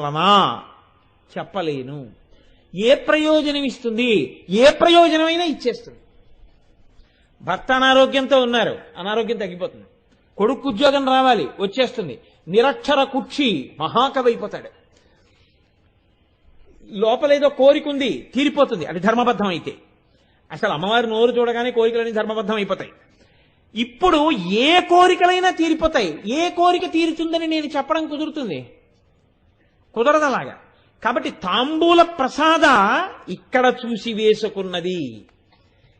వలనా చెప్పలేను. ఏ ప్రయోజనం ఇస్తుంది ఏ ప్రయోజనమైనా ఇచ్చేస్తుంది. భర్త అనారోగ్యంతో ఉన్నారు. అనారోగ్యం తగ్గిపోతుంది. కొడుకు ఉద్యోగం రావాలి. వచ్చేస్తుంది. నిరక్షర కుక్షి మహాకవి అయిపోతాడు. లోపలేదో కోరిక ఉంది తీరిపోతుంది. అది ధర్మబద్ధం అయితే అసలు అమ్మవారి నోరు చూడగానే కోరికలన్నీ ధర్మబద్ధం అయిపోతాయి ఇప్పుడు ఏ కోరికలైనా తీరిపోతాయి. ఏ కోరిక తీరుతుందని నేను చెప్పడం కుదురుతుంది? కుదరదు అలాగా కాబట్టి తాంబూల ప్రసాద ఇక్కడ చూసి వేసుకున్నది.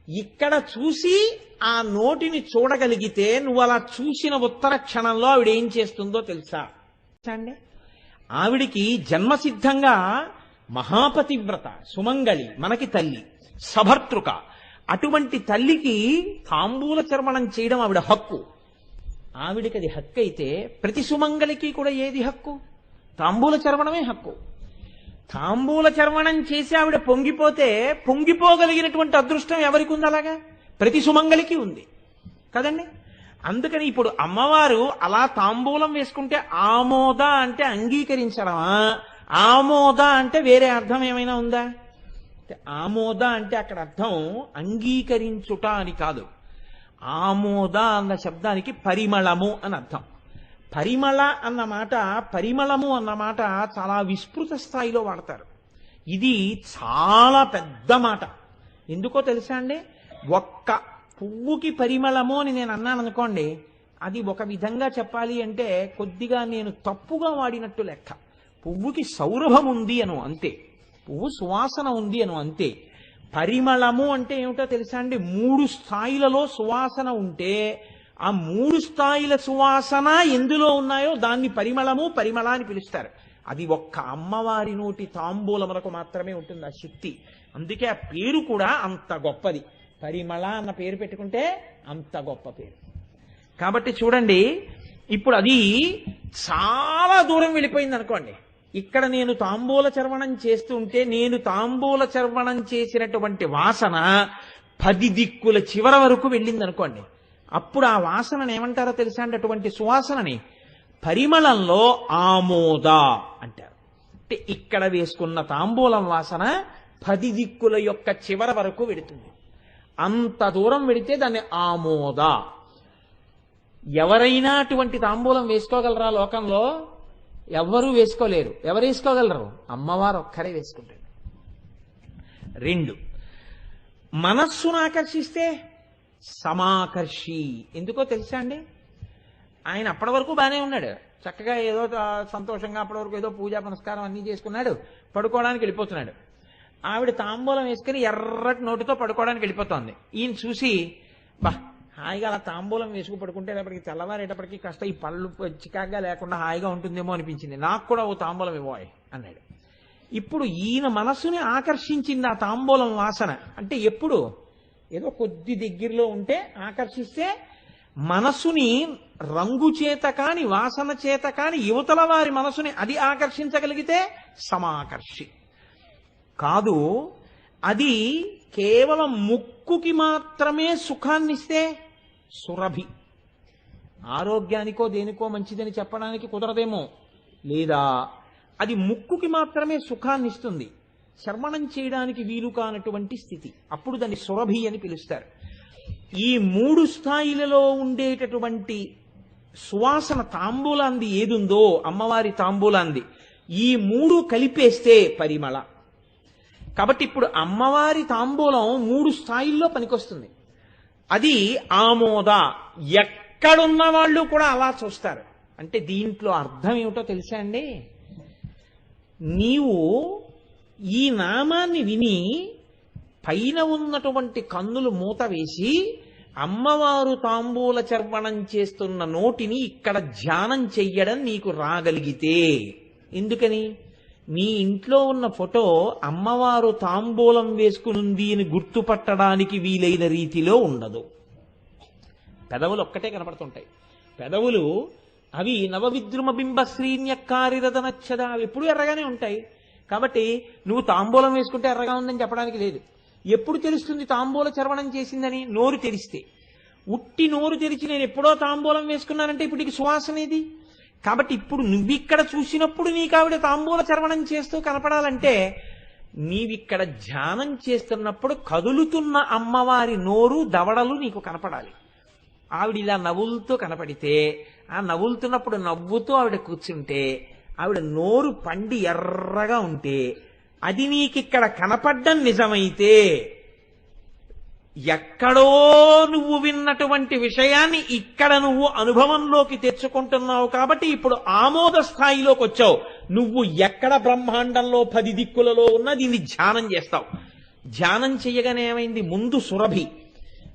ఇక్కడ చూసి ఆ నోటిని చూడగలిగితే నువ్వు అలా చూసిన ఉత్తర క్షణంలో ఆవిడ ఏం చేస్తుందో తెలుసా? తెలుసా అండి ఆవిడికి జన్మసిద్ధంగా మహాపతివ్రత సుమంగళి మనకి తల్లి సభర్తృక అటువంటి తల్లికి తాంబూల చర్మణం చేయడం ఆవిడ హక్కు. ఆవిడికి అది హక్కు అయితే ప్రతి సుమంగళికి కూడా ఏది హక్కు? తాంబూల చర్వణమే హక్కు. తాంబూల చర్వణం చేసి ఆవిడ పొంగిపోతే పొంగిపోగలిగినటువంటి అదృష్టం ఎవరికి ఉంది అలాగా? ప్రతి సుమంగలికి ఉంది. కదండి? అందుకని ఇప్పుడు అమ్మవారు అలా తాంబూలం వేసుకుంటే ఆమోద అంటే అంగీకరించడమా ఆమోద అంటే వేరే అర్థం ఏమైనా ఉందా? ఆమోద అంటే అక్కడ అర్థం అంగీకరించుట అని కాదు. ఆమోద అన్న శబ్దానికి పరిమళము అని అర్థం. పరిమళ అన్న మాట పరిమళము అన్న మాట చాలా విస్తృత స్థాయిలో వాడతారు. ఇది చాలా పెద్ద మాట. ఎందుకో తెలుసా అండి? ఒక్క పువ్వుకి పరిమళము అని నేను అన్నాను అనుకోండి అది ఒక విధంగా చెప్పాలి అంటే కొద్దిగా నేను తప్పుగా వాడినట్టు లెక్క. పువ్వుకి సౌరభం ఉంది అను అంతే. పువ్వు సువాసన ఉంది అను అంతే. పరిమళము అంటే ఏమిటో తెలుసా అండి? మూడు స్థాయిలలో సువాసన ఉంటే ఆ మూడు స్థాయిల సువాసన ఎందులో ఉన్నాయో దాన్ని పరిమళము పరిమళ అని పిలుస్తారు. అది ఒక్క అమ్మవారి నోటి తాంబూలములకు మాత్రమే ఉంటుంది ఆ శక్తి. అందుకే ఆ పేరు కూడా అంత గొప్పది. పరిమళ అన్న పేరు పెట్టుకుంటే అంత గొప్ప పేరు. కాబట్టి చూడండి ఇప్పుడు అది చాలా దూరం వెళ్ళిపోయింది అనుకోండి. ఇక్కడ నేను తాంబూల చర్వణం చేస్తుంటే నేను తాంబూల చర్వణం చేసినటువంటి వాసన పది దిక్కుల చివర వరకు వెళ్ళింది అనుకోండి. అప్పుడు ఆ వాసనని ఏమంటారో తెలుసా అండి? అటువంటి సువాసనని. పరిమళంలో ఆమోద అంటారు. అంటే ఇక్కడ వేసుకున్న తాంబూలం వాసన పది దిక్కుల యొక్క చివర వరకు వెడుతుంది. అంత దూరం వెడితే దాన్ని ఆమోద. ఎవరైనా అటువంటి తాంబూలం వేసుకోగలరా లోకంలో? ఎవ్వరూ వేసుకోలేరు. ఎవరు వేసుకోగలరు? అమ్మవారు ఒక్కరే వేసుకుంటారు. రెండు. మనస్సును ఆకర్షిస్తే సమాకర్షి. ఎందుకో తెలుసా అండి? ఆయన అప్పటి వరకు బాగానే ఉన్నాడు. చక్కగా ఏదో సంతోషంగా అప్పటి వరకు ఏదో పూజా పునస్కారం అన్నీ చేసుకున్నాడు. పడుకోవడానికి వెళ్ళిపోతున్నాడు. ఆవిడ తాంబూలం వేసుకుని ఎర్రటి నోటితో పడుకోవడానికి వెళ్ళిపోతుంది. ఈయన చూసి బా హాయిగా అలా తాంబూలం వేసుకు పడుకుంటే రేపటికి తెల్లవారేటప్పటికి కాస్త ఈ పళ్ళు చికాగ్గా లేకుండా హాయిగా ఉంటుందేమో అనిపించింది. నాకు కూడా ఓ తాంబూలం ఇవ్వాలి అన్నాడు. ఇప్పుడు ఈయన మనస్సుని ఆకర్షించింది ఆ తాంబూలం వాసన. అంటే ఎప్పుడు? ఏదో కొద్ది దగ్గరలో ఉంటే ఆకర్షిస్తే మనసుని రంగు చేత కాని వాసన చేత కాని యువతల వారి మనసుని అది ఆకర్షించగలిగితే సమాకర్షి. కాదు అది కేవలం ముక్కుకి మాత్రమే సుఖాన్నిస్తే సురభి. ఆరోగ్యానికో దేనికో మంచిదని చెప్పడానికి కుదరదేమో. లేదా అది ముక్కుకి మాత్రమే సుఖాన్నిస్తుంది. చర్మణం చేయడానికి వీలు కానటువంటి స్థితి. అప్పుడు దాన్ని సురభి అని పిలుస్తారు. ఈ మూడు స్థాయిలలో ఉండేటటువంటి సువాసన తాంబూలాంది ఏదుందో అమ్మవారి తాంబూలాంది ఈ మూడు కలిపేస్తే పరిమళ. కాబట్టి ఇప్పుడు అమ్మవారి తాంబూలం మూడు స్థాయిల్లో పనికొస్తుంది. అది ఆమోద. ఎక్కడున్న వాళ్ళు కూడా అలా చూస్తారు. అంటే దీంట్లో అర్థం ఏమిటో తెలుసా అండి? నీవు ఈ నామాన్ని విని పైన ఉన్నటువంటి కన్నులు మూత వేసి అమ్మవారు తాంబూల చర్వణం చేస్తున్న నోటిని ఇక్కడ ధ్యానం చెయ్యడం నీకు రాగలిగితే. ఎందుకని? మీ ఇంట్లో ఉన్న ఫోటో అమ్మవారు తాంబూలం వేసుకునుంది అని గుర్తుపట్టడానికి వీలైన రీతిలో ఉండదు. పెదవులు ఒక్కటే కనపడుతుంటాయి. పెదవులు అవి నవవిద్రుమ బింబ శ్రీన్యక్కారిరదనచ్చద అవి ఎప్పుడు ఎర్రగానే ఉంటాయి. కాబట్టి నువ్వు తాంబూలం వేసుకుంటే ఎర్రగా ఉందని చెప్పడానికి లేదు. ఎప్పుడు తెలుస్తుంది తాంబూల చర్వణం చేసిందని? నోరు తెరిస్తే. ఉట్టి నోరు తెరిచి నేను ఎప్పుడో తాంబూలం వేసుకున్నానంటే ఇప్పుడు నీకు సువాసన ఇది కాబట్టి ఇప్పుడు నువ్విక్కడ చూసినప్పుడు నీకు ఆవిడ తాంబూల చర్వణం చేస్తూ కనపడాలంటే నీవిక్కడ ధ్యానం చేస్తున్నప్పుడు కదులుతున్న అమ్మవారి నోరు దవడలు నీకు కనపడాలి. ఆవిడ ఇలా నవ్వులతో కనపడితే ఆ నవ్వులుతున్నప్పుడు నవ్వుతూ ఆవిడ కూర్చుంటే ఆవిడ నోరు పండి ఎర్రగా ఉంటే అది నీకిక్కడ కనపడ్డం నిజమైతే ఎక్కడో నువ్వు విన్నటువంటి విషయాన్ని ఇక్కడ నువ్వు అనుభవంలోకి తెచ్చుకుంటున్నావు కాబట్టి ఇప్పుడు ఆమోద స్థాయిలోకి వచ్చావు నువ్వు ఎక్కడ బ్రహ్మాండంలో పది దిక్కులలో ఉన్నా దీన్ని ధ్యానం చేస్తావు. ధ్యానం చేయగానే ఏమైంది? ముందు సురభి.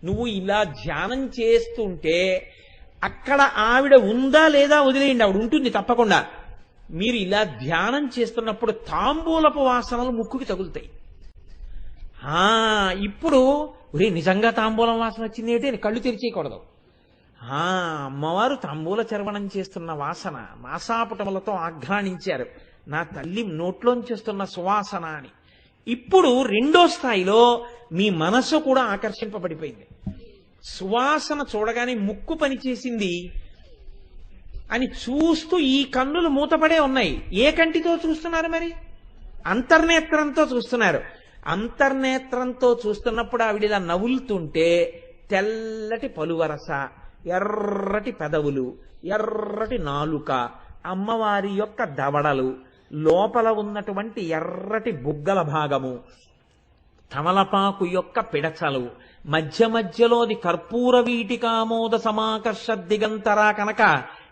నువ్వు ఇలా ధ్యానం చేస్తుంటే అక్కడ ఆవిడ ఉందా లేదా వదిలేయండి. ఆవిడ ఉంటుంది తప్పకుండా. మీరు ఇలా ధ్యానం చేస్తున్నప్పుడు తాంబూలపు వాసనలు ముక్కుకి తగులుతాయి. ఆ ఇప్పుడు ఒరే నిజంగా తాంబూలం వాసన వచ్చింది ఏంటి అని కళ్ళు తెరిచేయకూడదు. ఆ అమ్మవారు తాంబూల చర్వణం చేస్తున్న వాసన నాసాపుటములతో ఆఘ్రాణించారు. నా తల్లి నోట్లోంచి వస్తున్న సువాసన అని. ఇప్పుడు రెండో స్థాయిలో మీ మనసు కూడా ఆకర్షింపబడిపోయింది. సువాసన చూడగానే ముక్కు పనిచేసింది. అని చూస్తూ ఈ కన్నులు మూతపడే ఉన్నాయి. ఏ కంటితో చూస్తున్నారు మరి? అంతర్నేత్రంతో చూస్తున్నారు. అంతర్నేత్రంతో చూస్తున్నప్పుడు ఆవిడ ఇలా నవ్వులుతుంటే తెల్లటి పలువరస ఎర్రటి పెదవులు ఎర్రటి నాలుక అమ్మవారి యొక్క దవడలు లోపల ఉన్నటువంటి ఎర్రటి బుగ్గల భాగము తమలపాకు యొక్క పిడచలు మధ్య మధ్యలోది కర్పూర వీటికామోద సమాకర్ష దిగంతరా కనుక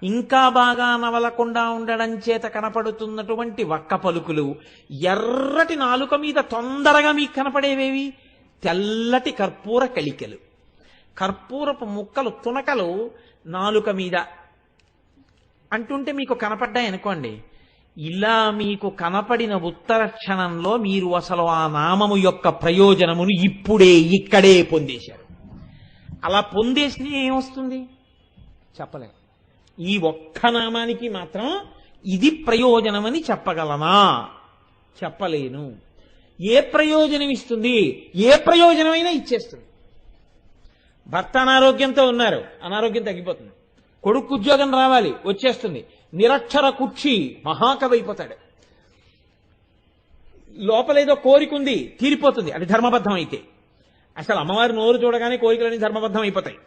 ఇంకా బాగా నవలకుండా ఉండడం చేత కనపడుతున్నటువంటి వక్క పలుకులు ఎర్రటి నాలుక మీద తొందరగా మీకు కనపడేవేవి? తెల్లటి కర్పూర కళికలు కర్పూరపు ముక్కలు తునకలు నాలుక మీద. అంటుంటే మీకు కనపడ్డాయి అనుకోండి ఇలా మీకు కనపడిన ఉత్తర క్షణంలో మీరు అసలు ఆ నామము యొక్క ప్రయోజనమును ఇప్పుడే ఇక్కడే పొందేశారు. అలా పొందేసినే ఏమొస్తుంది? చెప్పలేము ఈ ఒక్క నామానికి మాత్రం ఇది ప్రయోజనమని చెప్పగలనా? చెప్పలేను. ఏ ప్రయోజనం ఇస్తుంది ఏ ప్రయోజనమైనా ఇచ్చేస్తుంది. భర్త అనారోగ్యంతో ఉన్నారు. అనారోగ్యం తగ్గిపోతుంది. కొడుకు ఉద్యోగం రావాలి. వచ్చేస్తుంది. నిరక్షర కుర్చీ మహాకవి అయిపోతాడు. లోపలేదో కోరిక ఉంది తీరిపోతుంది. అది ధర్మబద్ధం అయితే అసలు అమ్మవారి నోరు చూడగానే కోరికలన్నీ ధర్మబద్ధం అయిపోతాయి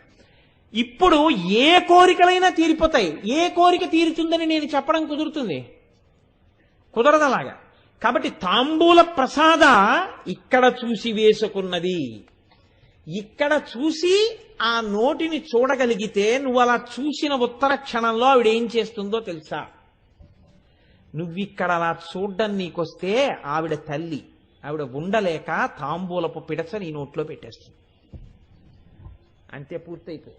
ఇప్పుడు ఏ కోరికలైనా తీరిపోతాయి. ఏ కోరిక తీరుతుందని నేను చెప్పడం కుదురుతుంది. కుదరదలాగా. కాబట్టి తాంబూల ప్రసాద ఇక్కడ చూసి వేసుకున్నది. ఇక్కడ చూసి ఆ నోటిని చూడగలిగితే నువ్వు అలా చూసిన ఉత్తర క్షణంలో ఆవిడ ఏం చేస్తుందో తెలుసా? నువ్విక్కడ అలా చూడ్డం నీకొస్తే ఆవిడ తల్లి ఆవిడ ఉండలేక తాంబూలపు పిడచ నీ నోట్లో పెట్టేస్తుంది. అంతే పూర్తయిపోయి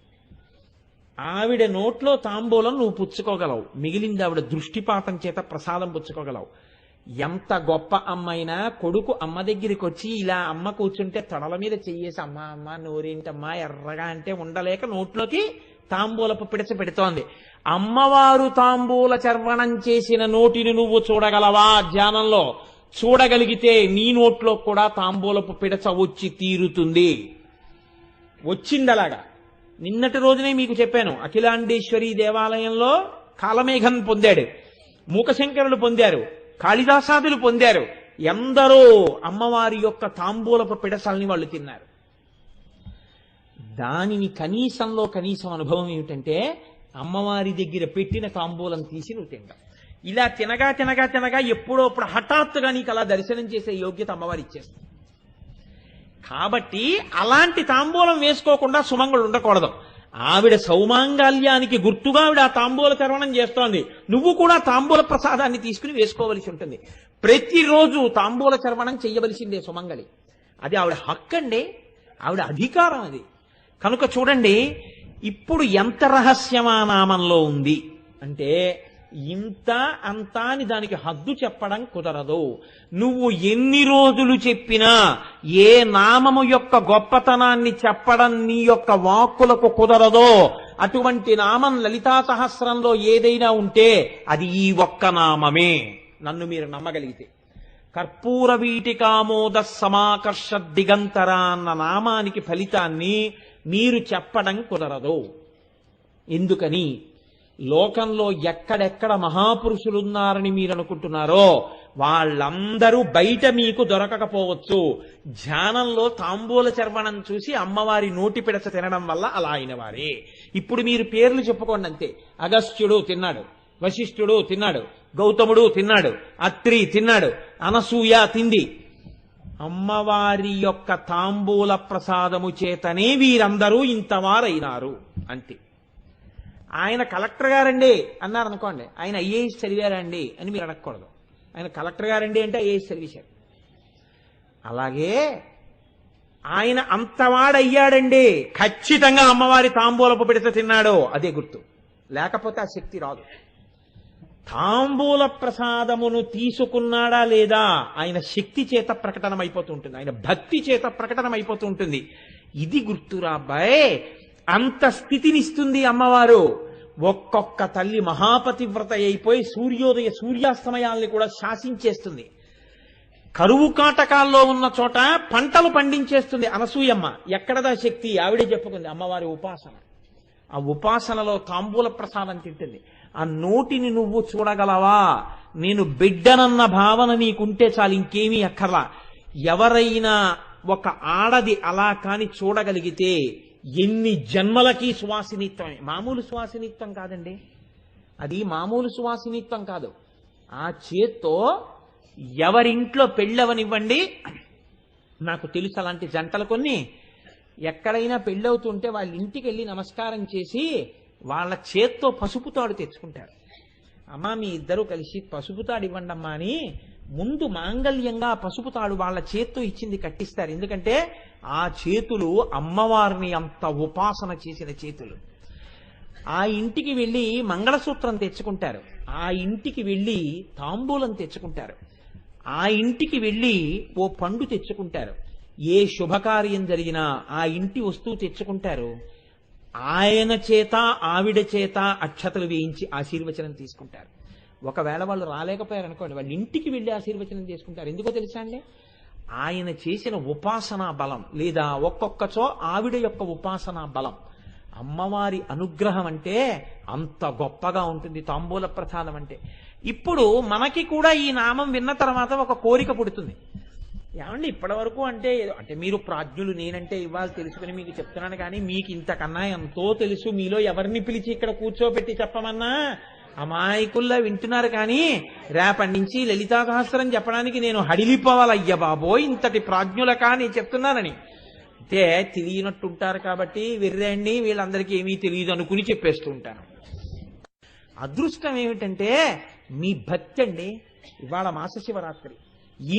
ఆవిడ నోట్లో తాంబూలం నువ్వు పుచ్చుకోగలవు. మిగిలింది ఆవిడ దృష్టిపాతం చేత ప్రసాదం పుచ్చుకోగలవు. ఎంత గొప్ప అమ్మైనా కొడుకు అమ్మ దగ్గరికి వచ్చి ఇలా అమ్మ కూర్చుంటే తొడల మీద చెయ్యేసి అమ్మ అమ్మ నోరేంటమ్మా ఎర్రగా అంటే ఉండలేక నోట్లోకి తాంబూలపు పిడచ పెడుతోంది. అమ్మవారు తాంబూల చర్వణం చేసిన నోటిని నువ్వు చూడగలవా? ధ్యానంలో చూడగలిగితే నీ నోట్లో కూడా తాంబూలపు పిడచ వచ్చి తీరుతుంది. వచ్చింది అలాగా నిన్నటి రోజునే మీకు చెప్పాను అఖిలాండేశ్వరి దేవాలయంలో కాలమేఘం పొందాడు మూకశంకరులు పొందారు కాళిదాసాదులు పొందారు ఎందరో అమ్మవారి యొక్క తాంబూలపు పిడసల్ని వాళ్ళు తిన్నారు. దానిని కనీసంలో కనీసం అనుభవం ఏమిటంటే అమ్మవారి దగ్గర పెట్టిన తాంబూలం తీసి నువ్వు తింటావు ఇలా తినగా తినగా తినగా ఎప్పుడో అప్పుడు హఠాత్తుగా నీకు అలా దర్శనం చేసే యోగ్యత అమ్మవారి ఇచ్చేస్తుంది కాబట్టి అలాంటి తాంబూలం వేసుకోకుండా సుమంగుడు ఉండకూడదు. ఆవిడ సౌమాంగాల్యానికి గుర్తుగా ఆవిడ ఆ తాంబూల చర్వణం చేస్తోంది. నువ్వు కూడా తాంబూల ప్రసాదాన్ని తీసుకుని వేసుకోవలసి ఉంటుంది. ప్రతిరోజు తాంబూల చర్వణం చెయ్యవలసిందే సుమంగళి అది ఆవిడ హక్కండి. ఆవిడ అధికారం అది. కనుక చూడండి ఇప్పుడు ఎంత రహస్యమా నామంలో ఉంది? అంటే ఇంత అంత అని దానికి హద్దు చెప్పడం కుదరదు. నువ్వు ఎన్ని రోజులు చెప్పినా ఏ నామము యొక్క గొప్పతనాన్ని చెప్పడం నీ యొక్క వాక్కులకు కుదరదో అటువంటి నామం లలితా సహస్రంలో ఏదైనా ఉంటే అది ఈ ఒక్క నామమే. నన్ను మీరు నమ్మగలిగితే. కర్పూర వీటికామోద సమాకర్ష దిగంతర అన్న నామానికి ఫలితాన్ని మీరు చెప్పడం కుదరదు. ఎందుకని? లోకంలో ఎక్కడెక్కడ మహాపురుషులున్నారని మీరు అనుకుంటున్నారో వాళ్ళందరూ బయట మీకు దొరకకపోవచ్చు. ధ్యానంలో తాంబూల చర్వణం చూసి అమ్మవారి నోటి పిడచ తినడం వల్ల అలా అయిన వారే. ఇప్పుడు మీరు పేర్లు చెప్పుకోండి అంతే. అగస్త్యుడు తిన్నాడు వశిష్ఠుడు తిన్నాడు గౌతముడు తిన్నాడు అత్రి తిన్నాడు అనసూయ తింది. అమ్మవారి యొక్క తాంబూల ప్రసాదము చేతనే వీరందరూ ఇంతవారైనారు. అంతే. ఆయన కలెక్టర్ గారండి అన్నారు అనుకోండి. ఆయన ఐఏఎస్ చదివారండి అని మీరు అడగకూడదు. ఆయన కలెక్టర్ గారండి అంటే ఐఏఎస్ చదివేశారు అలాగే ఆయన అంతవాడయ్యాడండి. ఖచ్చితంగా అమ్మవారి తాంబూలపు పిడత తిన్నాడు. అదే గుర్తు. లేకపోతే ఆ శక్తి రాదు. తాంబూల ప్రసాదమును తీసుకున్నాడా లేదా? ఆయన శక్తి చేత ప్రకటన అయిపోతూ ఉంటుంది ఆయన భక్తి చేత ప్రకటన అయిపోతూ ఉంటుంది ఇది గుర్తురా అబ్బాయి. అంత స్థితినిస్తుంది అమ్మవారు. ఒక్కొక్క తల్లి మహాపతివ్రత అయిపోయి సూర్యోదయ సూర్యాస్తమయాల్ని కూడా శాసించేస్తుంది. కరువు కాటకాల్లో ఉన్న చోట పంటలు పండించేస్తుంది అనసూయమ్మ. ఎక్కడదా శక్తి? ఆవిడే చెప్పుకుంది అమ్మవారి ఉపాసన. ఆ ఉపాసనలో తాంబూల ప్రసాదం తింటుంది. ఆ నోటిని నువ్వు చూడగలవా? నేను బిడ్డనన్న భావన నీకుంటే చాలు ఇంకేమీ అక్కర్లా. ఎవరైనా ఒక ఆడది అలా కాని చూడగలిగితే ఎన్ని జన్మలకి సువాసినిత్వమే మామూలు సువాసినిత్వం కాదండి. అది మామూలు సువాసినిత్వం కాదు. ఆ చేత్తో ఎవరింట్లో పెళ్ళవనివ్వండి. నాకు తెలుసు అలాంటి జంటలు కొన్ని. ఎక్కడైనా పెళ్ళవుతుంటే వాళ్ళ ఇంటికి వెళ్ళి నమస్కారం చేసి వాళ్ళ చేత్తో పసుపు తాడు తెచ్చుకుంటారు. అమ్మా మీ ఇద్దరు కలిసి పసుపు తాడు ఇవ్వండమ్మా అని ముందు మాంగల్యంగా పసుపు తాడు వాళ్ళ చేత్తో ఇచ్చింది కట్టిస్తారు. ఎందుకంటే ఆ చేతులు అమ్మవారిని అంత ఉపాసన చేసిన చేతులు. ఆ ఇంటికి వెళ్ళి మంగళసూత్రం తెచ్చుకుంటారు. ఆ ఇంటికి వెళ్ళి తాంబూలం తెచ్చుకుంటారు. ఆ ఇంటికి వెళ్ళి ఓ పండు తెచ్చుకుంటారు. ఏ శుభకార్యం జరిగినా ఆ ఇంటి వస్తువు తెచ్చుకుంటారు. ఆయన చేత ఆవిడ చేత అక్షతలు వేయించి ఆశీర్వచనం తీసుకుంటారు. ఒకవేళ వాళ్ళు రాలేకపోయారు అనుకోండి వాళ్ళు ఇంటికి వెళ్ళి ఆశీర్వచనం చేసుకుంటారు. ఎందుకో తెలుసా అండి? ఆయన చేసిన ఉపాసనా బలం లేదా ఒక్కొక్కచో ఆవిడ యొక్క ఉపాసనా బలం. అమ్మవారి అనుగ్రహం అంటే అంత గొప్పగా ఉంటుంది తాంబూల ప్రసాదం అంటే. ఇప్పుడు మనకి కూడా ఈ నామం విన్న తర్వాత ఒక కోరిక పుడుతుంది. ఏమండి ఇప్పటి వరకు అంటే అంటే మీరు ప్రాజ్ఞులు నేనంటే ఇవ్వాలి తెలుసుకుని మీకు చెప్తున్నాను కానీ మీకు ఇంతకన్నా ఎంతో తెలుసు. మీలో ఎవరిని పిలిచి ఇక్కడ కూర్చోబెట్టి చెప్పమన్నా? అమాయకుల్లా వింటున్నారు కానీ రేపటి నుంచి లలితా సహస్రం చెప్పడానికి నేను హడిలిపోవాలయ్య బాబోయ్ ఇంతటి ప్రాజ్ఞుల కానీ చెప్తున్నానని. అంటే తెలియనట్టుంటారు కాబట్టి వెర్రండి వీళ్ళందరికీ ఏమీ తెలియదు అనుకుని చెప్పేస్తూ ఉంటాను. అదృష్టం ఏమిటంటే మీ భక్తి అండి ఇవాళ మాస శివరాత్రి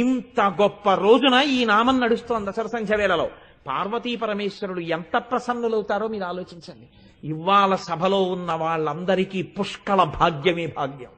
ఇంత గొప్ప రోజున ఈ నామం నడుస్తోంది దసర సంఖ్య వేళలో. పార్వతీ పరమేశ్వరుడు ఎంత ప్రసన్నులవుతారో మీరు ఆలోచించండి. ఇవాళ సభలో ఉన్న వాళ్ళందరికీ పుష్కల భాగ్యమే భాగ్యం.